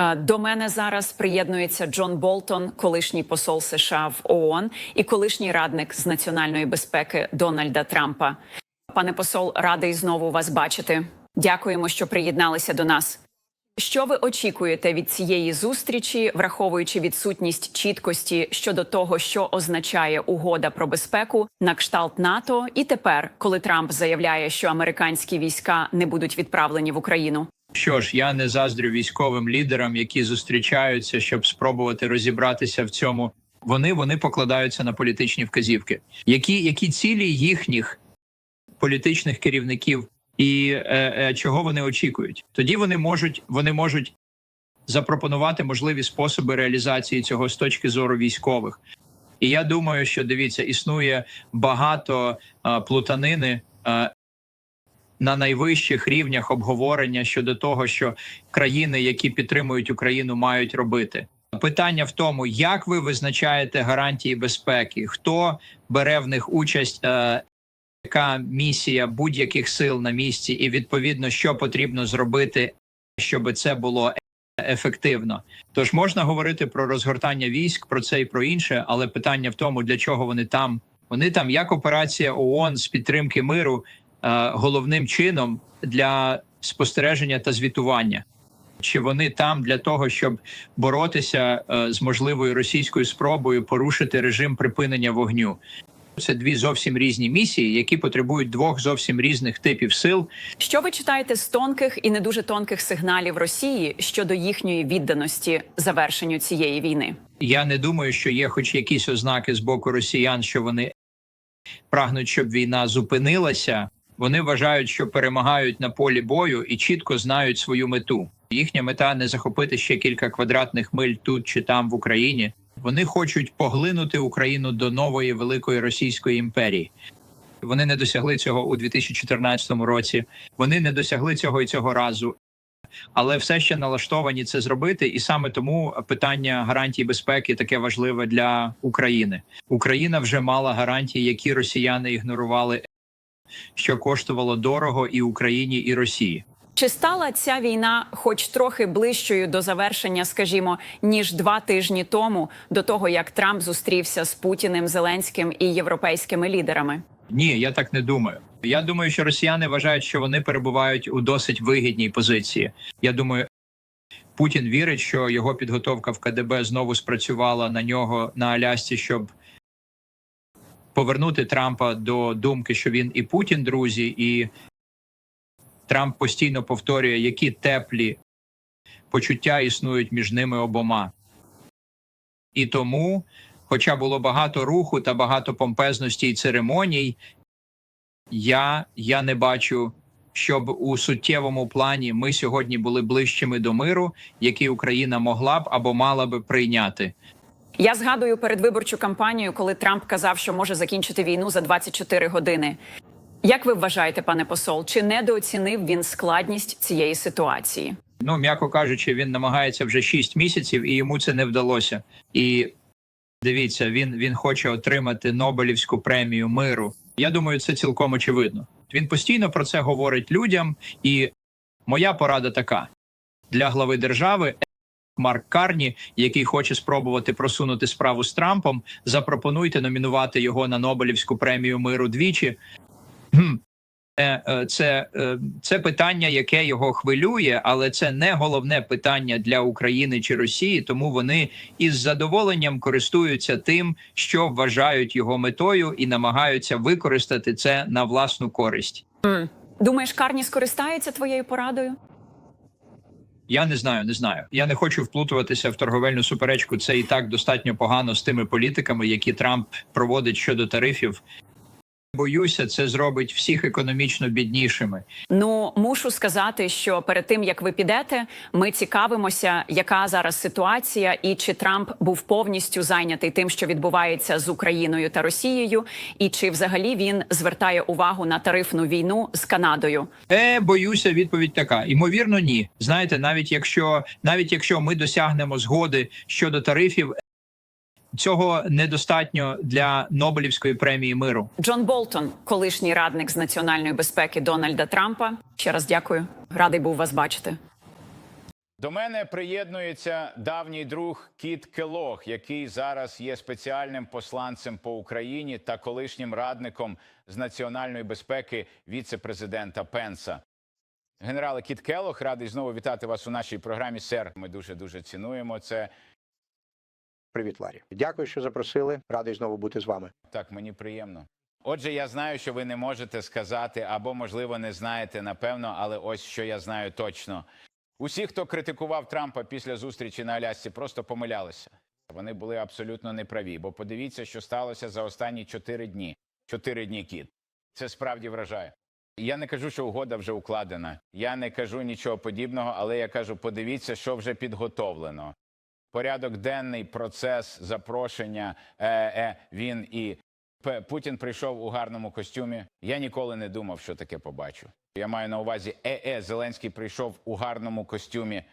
Е, До мене зараз приєднується Джон Болтон, колишній посол США в ООН і колишній радник з національної безпеки Дональда Трампа. Пане посол, радий знову вас бачити. Дякуємо, що приєдналися до нас. Що ви очікуєте від цієї зустрічі, враховуючи відсутність чіткості щодо того, що означає угода про безпеку на кшталт НАТО, і тепер, коли Трамп заявляє, що американські війська не будуть відправлені в Україну? Що ж, я не заздрю військовим лідерам, які зустрічаються, щоб спробувати розібратися в цьому. Вони вони покладаються на політичні вказівки. Які, які цілі їхніх політичних керівників і е, е, чого вони очікують? Тоді вони можуть вони можуть запропонувати можливі способи реалізації цього з точки зору військових. І я думаю, що дивіться, існує багато е, плутанини. На найвищих рівнях обговорення щодо того, що країни, які підтримують Україну, мають робити. Питання в тому, як ви визначаєте гарантії безпеки, хто бере в них участь, е, яка місія будь-яких сил на місці, і відповідно, що потрібно зробити, щоб це було ефективно. Тож можна говорити про розгортання військ, про це і про інше, але питання в тому, для чого вони там. Вони там як операція ООН з підтримки миру головним чином для спостереження та звітування. Чи вони там для того, щоб боротися е, з можливою російською спробою порушити режим припинення вогню? Це дві зовсім різні місії, які потребують двох зовсім різних типів сил. Що ви читаєте з тонких і не дуже тонких сигналів Росії щодо їхньої відданості завершенню цієї війни? Я не думаю, що є хоч якісь ознаки з боку росіян, що вони прагнуть, щоб війна зупинилася. Вони вважають, що перемагають на полі бою і чітко знають свою мету. Їхня мета не захопити ще кілька квадратних миль тут чи там в Україні. Вони хочуть поглинути Україну до нової великої російської імперії. Вони не досягли цього у 2014 році. Вони не досягли цього і цього разу, але все ще налаштовані це зробити. І саме тому питання гарантій безпеки таке важливе для України. Україна вже мала гарантії, які росіяни ігнорували, що коштувало дорого і Україні, і Росії. Чи стала ця війна, хоч трохи ближчою до завершення, скажімо, ніж два тижні тому, до того як Трамп зустрівся з Путіним, Зеленським і європейськими лідерами? Ні, я так не думаю. Я думаю, що росіяни вважають, що вони перебувають у досить вигідній позиції. Я думаю, Путін вірить, що його підготовка в КДБ знову спрацювала на нього на Алясці, щоб повернути Трампа до думки, що він і Путін друзі, і Трамп постійно повторює, які теплі почуття існують між ними обома. І тому, хоча було багато руху та багато помпезності і церемоній, я, я не бачу, щоб у суттєвому плані ми сьогодні були ближчими до миру, який Україна могла б або мала би прийняти. Я згадую передвиборчу кампанію, коли Трамп казав, що може закінчити війну за 24 години. Як ви вважаєте, пане посол, чи недооцінив він складність цієї ситуації? Ну, м'яко кажучи, він намагається вже 6 місяців, і йому це не вдалося. І дивіться, він, він хоче отримати Нобелівську премію миру. Я думаю, це цілком очевидно. Він постійно про це говорить людям, і моя порада така: для глави держави. Марк Карні, який хоче спробувати просунути справу з Трампом, запропонуйте номінувати його на Нобелівську премію миру двічі. Е, е, Це, е, це питання, яке його хвилює, але це не головне питання для України чи Росії, тому вони із задоволенням користуються тим, що вважають його метою, і намагаються використати це на власну користь. Думаєш, Карні скористається твоєю порадою? Я не знаю, не знаю. Я не хочу вплутуватися в торговельну суперечку. Це і так достатньо погано з тими політиками, які Трамп проводить щодо тарифів. Боюся, це зробить всіх економічно біднішими. Ну мушу сказати, що перед тим як ви підете, ми цікавимося, яка зараз ситуація, і чи Трамп був повністю зайнятий тим, що відбувається з Україною та Росією, і чи взагалі він звертає увагу на тарифну війну з Канадою. Е, боюся, відповідь така. Ймовірно, ні. Знаєте, навіть якщо навіть якщо ми досягнемо згоди щодо тарифів, цього недостатньо для Нобелівської премії миру. Джон Болтон, колишній радник з національної безпеки Дональда Трампа. Ще раз дякую. Радий був вас бачити. До мене приєднується давній друг Кіт Келох, який зараз є спеціальним посланцем по Україні та колишнім радником з національної безпеки віце-президента Пенса. Генерале Кіт Келох, радий знову вітати вас у нашій програмі. Сер, ми дуже дуже цінуємо це. Привіт, Ларі. Дякую, що запросили. Радий знову бути з вами. Так, мені приємно. Отже, я знаю, що ви не можете сказати, або, можливо, не знаєте напевно, але ось що я знаю точно. Усі, хто критикував Трампа після зустрічі на Алясці, просто помилялися. Вони були абсолютно неправі. Бо подивіться, що сталося за останні чотири дні. Чотири дні кіт. Це справді вражає. Я не кажу, що угода вже укладена. Я не кажу нічого подібного, але я кажу: подивіться, що вже підготовлено. Порядок денний процес запрошення. Е, е, він і Путін прийшов у гарному костюмі. Я ніколи не думав, що таке побачу. Я маю на увазі, е, е, Зеленський прийшов у гарному костюмі.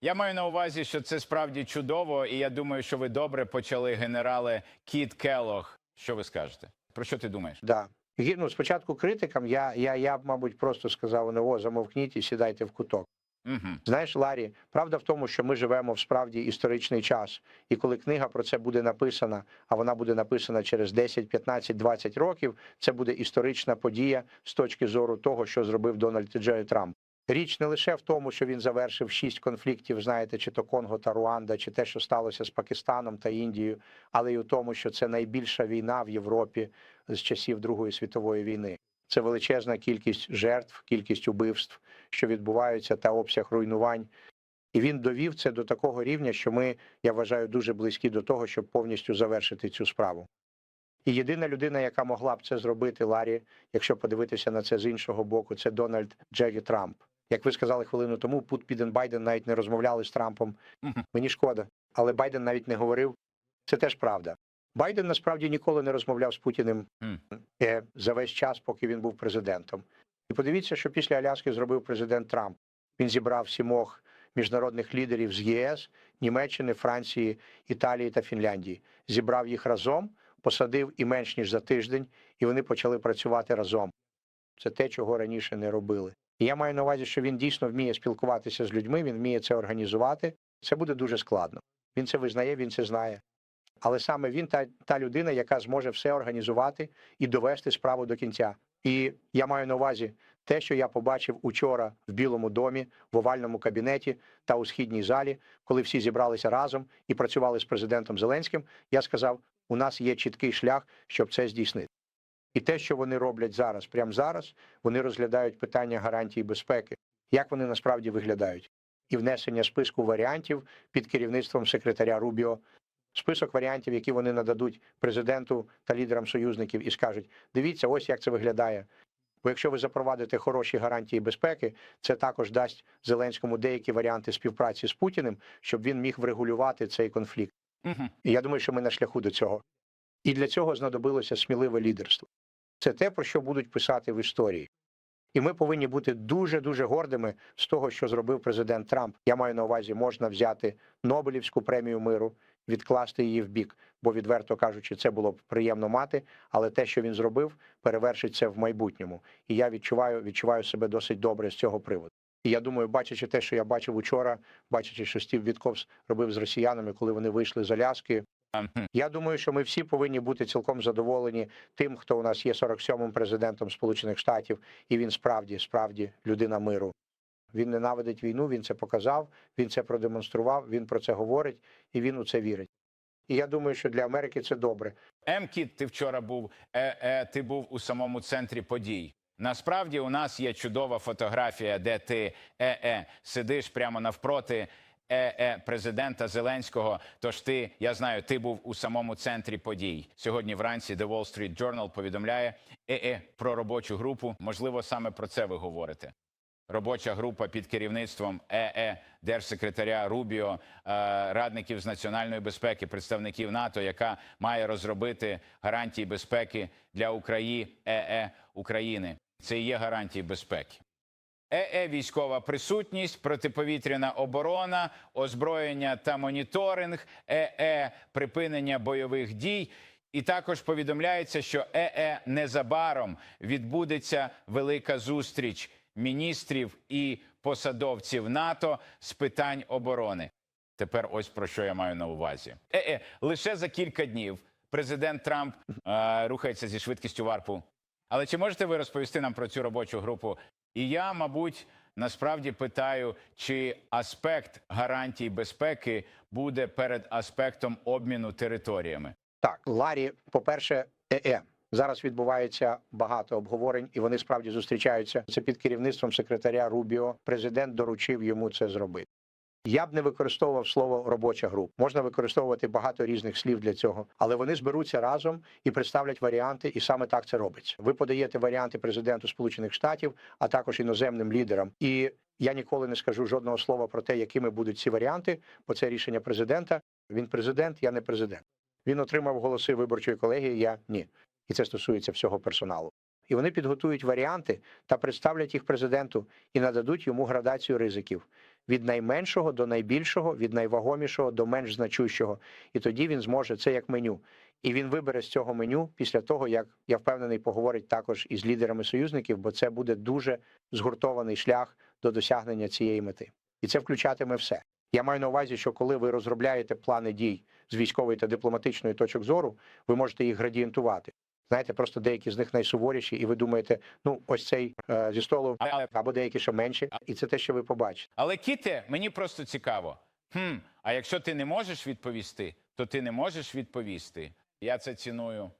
Я маю на увазі, що це справді чудово, і я думаю, що ви добре почали, генерале Кіт Келох. Що ви скажете? Про що ти думаєш? Да. Ну, спочатку критикам я, я, я мабуть, просто сказав: вони, о, замовкніть і сідайте в куток. Угу. Знаєш, Ларі, правда в тому, що ми живемо в справді історичний час. І коли книга про це буде написана, а вона буде написана через 10, 15, 20 років, це буде історична подія з точки зору того, що зробив Дональд Джей Трамп. Річ не лише в тому, що він завершив шість конфліктів, знаєте, чи то Конго та Руанда, чи те, що сталося з Пакистаном та Індією, але й у тому, що це найбільша війна в Європі з часів Другої світової війни. Це величезна кількість жертв, кількість убивств, що відбуваються, та обсяг руйнувань. І він довів це до такого рівня, що ми, я вважаю, дуже близькі до того, щоб повністю завершити цю справу. І єдина людина, яка могла б це зробити, Ларі, якщо подивитися на це з іншого боку, це Дональд Джегі Трамп. Як ви сказали хвилину тому, Пут Піден Байден навіть не розмовляли з Трампом. Мені шкода, але Байден навіть не говорив. Це теж правда. Байден насправді ніколи не розмовляв з Путіним е, за весь час, поки він був президентом. І подивіться, що після Аляски зробив президент Трамп. Він зібрав сімох міжнародних лідерів з ЄС, Німеччини, Франції, Італії та Фінляндії. Зібрав їх разом, посадив і менш ніж за тиждень, і вони почали працювати разом. Це те, чого раніше не робили. І я маю на увазі, що він дійсно вміє спілкуватися з людьми, він вміє це організувати. Це буде дуже складно. Він це визнає, він це знає. Але саме він та, та людина, яка зможе все організувати і довести справу до кінця. І я маю на увазі те, що я побачив учора в Білому домі, в овальному кабінеті та у східній залі, коли всі зібралися разом і працювали з президентом Зеленським. Я сказав: у нас є чіткий шлях, щоб це здійснити. І те, що вони роблять зараз, прямо зараз, вони розглядають питання гарантії безпеки, як вони насправді виглядають, і внесення списку варіантів під керівництвом секретаря Рубіо список варіантів, які вони нададуть президенту та лідерам союзників, і скажуть: дивіться, ось як це виглядає. Бо якщо ви запровадите хороші гарантії безпеки, це також дасть Зеленському деякі варіанти співпраці з Путіним, щоб він міг врегулювати цей конфлікт. Угу. І я думаю, що ми на шляху до цього. І для цього знадобилося сміливе лідерство. Це те, про що будуть писати в історії. І ми повинні бути дуже дуже гордими з того, що зробив президент Трамп. Я маю на увазі, можна взяти Нобелівську премію миру, відкласти її в бік, бо відверто кажучи, це було б приємно мати. Але те, що він зробив, перевершить це в майбутньому. І я відчуваю, відчуваю себе досить добре з цього приводу. І я думаю, бачачи те, що я бачив учора, бачачи, що Стів Вітковс робив з росіянами, коли вони вийшли з Аляски, я думаю, що ми всі повинні бути цілком задоволені тим, хто у нас є 47-м президентом Сполучених Штатів, і він справді, справді людина миру. Він ненавидить війну, він це показав, він це продемонстрував, він про це говорить і він у це вірить. І я думаю, що для Америки це добре. Емкіт, ти вчора був. Е, е, ти був у самому центрі подій. Насправді у нас є чудова фотографія, де ти е, е, сидиш прямо навпроти е, е, президента Зеленського. Тож ти, я знаю, ти був у самому центрі подій. Сьогодні вранці The Wall Street Journal повідомляє е, е, про робочу групу. Можливо, саме про це ви говорите. Робоча група під керівництвом ЕЕ держсекретаря Рубіо, е, радників з національної безпеки, представників НАТО, яка має розробити гарантії безпеки для України ЕЕ України. Це і є гарантії безпеки. ЕЕ військова присутність, протиповітряна оборона, озброєння та моніторинг, ЕЕ припинення бойових дій. І також повідомляється, що ЕЕ незабаром відбудеться велика зустріч міністрів і посадовців НАТО з питань оборони. Тепер ось про що я маю на увазі. Е-е, лише за кілька днів президент Трамп е, рухається зі швидкістю варпу. Але чи можете ви розповісти нам про цю робочу групу? І я, мабуть, насправді питаю, чи аспект гарантій безпеки буде перед аспектом обміну територіями? Так, Ларі, по-перше, ЕЕ. Зараз відбувається багато обговорень, і вони справді зустрічаються. Це під керівництвом секретаря Рубіо. Президент доручив йому це зробити. Я б не використовував слово робоча група. Можна використовувати багато різних слів для цього, але вони зберуться разом і представлять варіанти, і саме так це робиться. Ви подаєте варіанти президенту Сполучених Штатів, а також іноземним лідерам. І я ніколи не скажу жодного слова про те, якими будуть ці варіанти, бо це рішення президента. Він президент, я не президент. Він отримав голоси виборчої колегії. Я ні. І це стосується всього персоналу. І вони підготують варіанти та представлять їх президенту і нададуть йому градацію ризиків від найменшого до найбільшого, від найвагомішого до менш значущого. І тоді він зможе це як меню. І він вибере з цього меню після того, як я впевнений, поговорить також із лідерами союзників, бо це буде дуже згуртований шлях до досягнення цієї мети. І це включатиме все. Я маю на увазі, що коли ви розробляєте плани дій з військової та дипломатичної точок зору, ви можете їх градієнтувати. Знаєте, просто деякі з них найсуворіші, і ви думаєте, ну ось цей е, зі столу Але- або деякі ще менші, і це те, що ви побачите. Але Кіте, мені просто цікаво. Хм, а якщо ти не можеш відповісти, то ти не можеш відповісти. Я це ціную.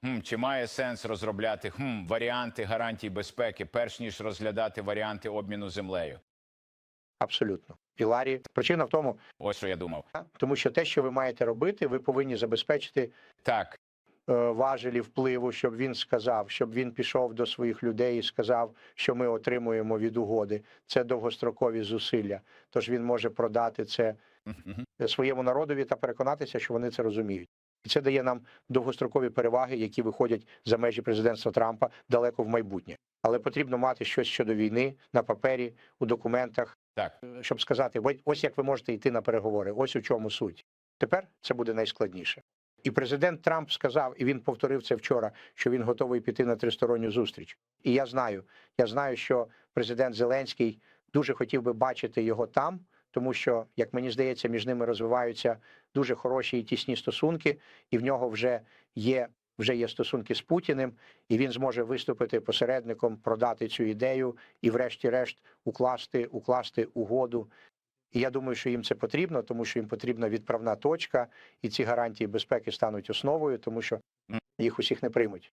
Хм, чи має сенс розробляти хм, варіанти гарантій безпеки, перш ніж розглядати варіанти обміну землею? Абсолютно. І Ларі, причина в тому, Ось що я думав. тому що те, що ви маєте робити, ви повинні забезпечити Так, важелі впливу, щоб він сказав, щоб він пішов до своїх людей і сказав, що ми отримуємо від угоди. Це довгострокові зусилля. Тож він може продати це своєму народові та переконатися, що вони це розуміють. І це дає нам довгострокові переваги, які виходять за межі президентства Трампа далеко в майбутнє. Але потрібно мати щось щодо війни на папері, у документах, так. е, щоб сказати, «Ось- ось як ви можете йти на переговори, ось у чому суть. Тепер це буде найскладніше. І президент Трамп сказав, і він повторив це вчора, що він готовий піти на тристоронню зустріч. І я знаю, я знаю, що президент Зеленський дуже хотів би бачити його там, тому що, як мені здається, між ними розвиваються дуже хороші і тісні стосунки, і в нього вже є. Вже є стосунки з Путіним, і він зможе виступити посередником, продати цю ідею і, врешті-решт, укласти, укласти угоду. І я думаю, що їм це потрібно, тому що їм потрібна відправна точка, і ці гарантії безпеки стануть основою, тому що їх усіх не приймуть.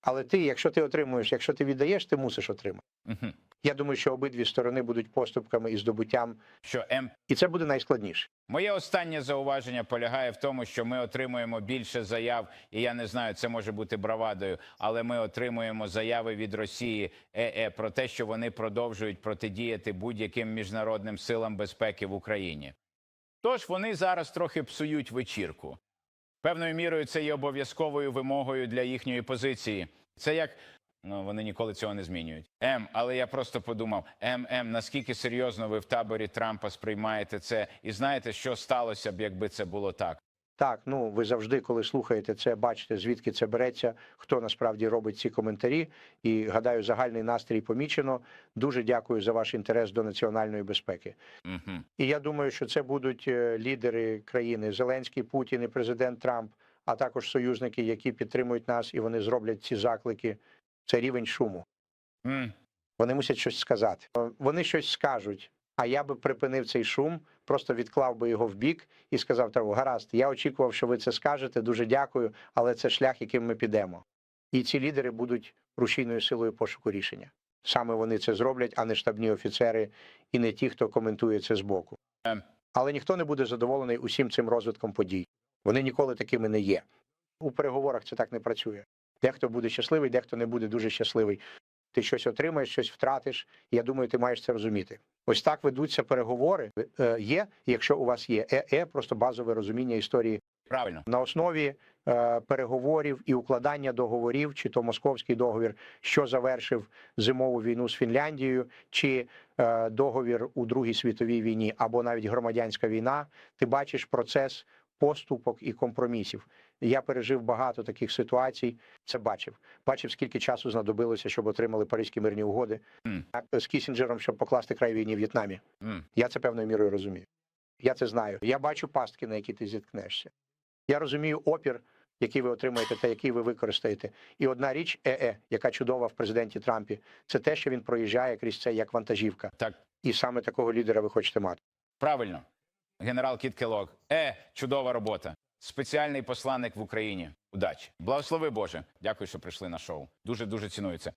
Але ти, якщо ти отримуєш, якщо ти віддаєш, ти мусиш отримати. Мгм. Я думаю, що обидві сторони будуть поступками і здобуттям, Що М і це буде найскладніше. Моє останнє зауваження полягає в тому, що ми отримуємо більше заяв, і я не знаю, це може бути бравадою, але ми отримуємо заяви від Росії ЕЕ про те, що вони продовжують протидіяти будь-яким міжнародним силам безпеки в Україні. Тож вони зараз трохи псують вечірку. Певною мірою це є обов'язковою вимогою для їхньої позиції. Це як ну вони ніколи цього не змінюють. М, але я просто подумав: М, М, наскільки серйозно ви в таборі Трампа сприймаєте це, і знаєте, що сталося б, якби це було так? Так, ну ви завжди, коли слухаєте це, бачите, звідки це береться, хто насправді робить ці коментарі. І гадаю, загальний настрій помічено. Дуже дякую за ваш інтерес до національної безпеки. Угу. І я думаю, що це будуть е, лідери країни Зеленський, Путін і президент Трамп, а також союзники, які підтримують нас, і вони зроблять ці заклики. Це рівень шуму. М, Вони мусять щось сказати. Вони щось скажуть. А я би припинив цей шум, просто відклав би його в бік і сказав: так, гаразд, я очікував, що ви це скажете. Дуже дякую, але це шлях, яким ми підемо. І ці лідери будуть рушійною силою пошуку рішення. Саме вони це зроблять, а не штабні офіцери і не ті, хто коментує це збоку. Ем. Але ніхто не буде задоволений усім цим розвитком подій. Вони ніколи такими не є. У переговорах це так не працює. Дехто буде щасливий, дехто не буде дуже щасливий. Ти щось отримаєш, щось втратиш. Я думаю, ти маєш це розуміти. Ось так ведуться переговори. Е, є, якщо у вас є ЕЕ, просто базове розуміння історії правильно. на основі е, переговорів і укладання договорів, чи то московський договір, що завершив зимову війну з Фінляндією, чи е, договір у Другій світовій війні, або навіть громадянська війна, ти бачиш процес поступок і компромісів. Я пережив багато таких ситуацій. Це бачив. Бачив, скільки часу знадобилося, щоб отримали паризькі мирні угоди. Так, з Кісінджером, щоб покласти край війні в В'єтнамі. М. Я це певною мірою розумію. Я це знаю. Я бачу пастки, на які ти зіткнешся. Я розумію опір, який ви отримаєте та який ви використаєте. І одна річ, ЕЕ, яка чудова в президенті Трампі, це те, що він проїжджає крізь це як вантажівка. Так, І саме такого лідера ви хочете мати. правильно. Генерал Кіт Келог. Е, чудова робота. Спеціальний посланник в Україні. Удачі. Благослови Боже. Дякую, що прийшли на шоу. Дуже дуже цінується.